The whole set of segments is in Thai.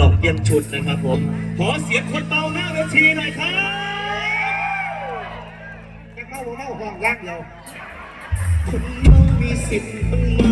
ดอกเยี่ยมชุดนะครับผม ขอเสียงคนเมาหน้าเวทีหน่อยครับจะเมาหรือเมาห้องว่างเดียวคนเมีสิทธิ์า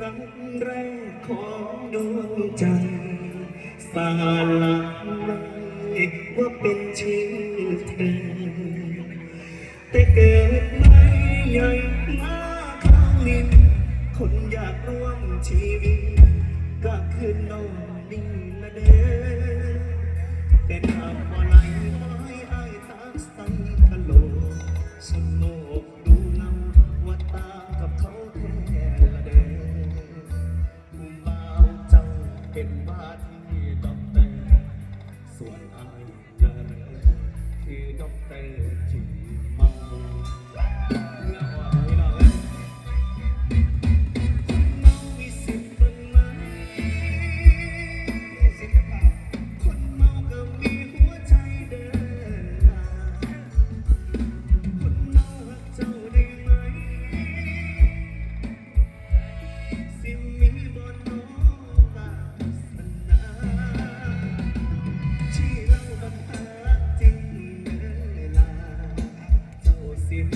รักแรกของดวงใจสาลไม่ว่าเป็นชื่อเธอแต่เกิดไม่ใหญ่มาเข้างลิ้นคนอยากร่วมชีวิตก็คือนอนนิ่งละเด้อเป็น But.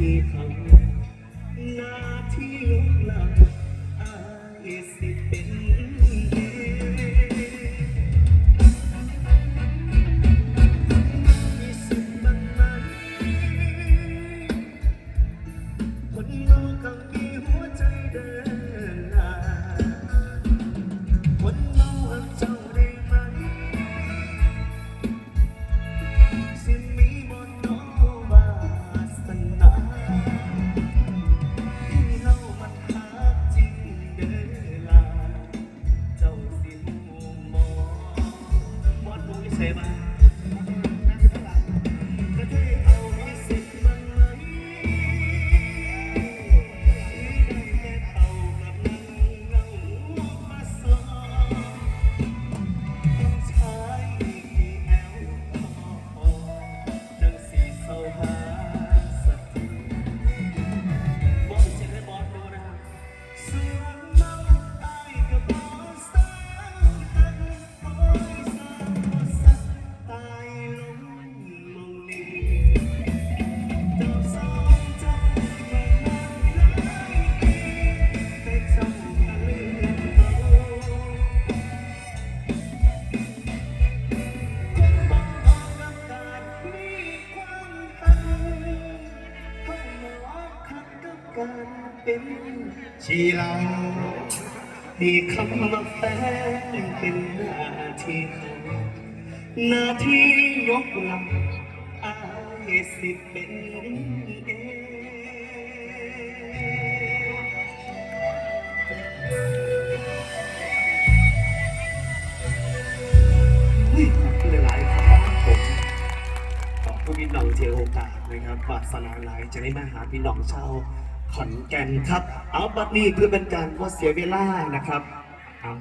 You. 可以吗？ การเป็นชีเรามีคำว่าแฟนเป็นหน้าที่หน้าที่ยกลำอายสิเป็นเองหลายครับผมขอบคุณพี่น้องเทียโอกาสนะครับวาสนาหลายจะได้มาหาพี่น้องเช่า ขอนแก่นครับ เอาบัดนี้เพื่อเป็นการก็เสียเวลานะครับเอา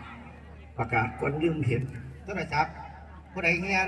ประกาศก่อนลืมเห็นโทรศัพท์ผู้ใดเฮียนะ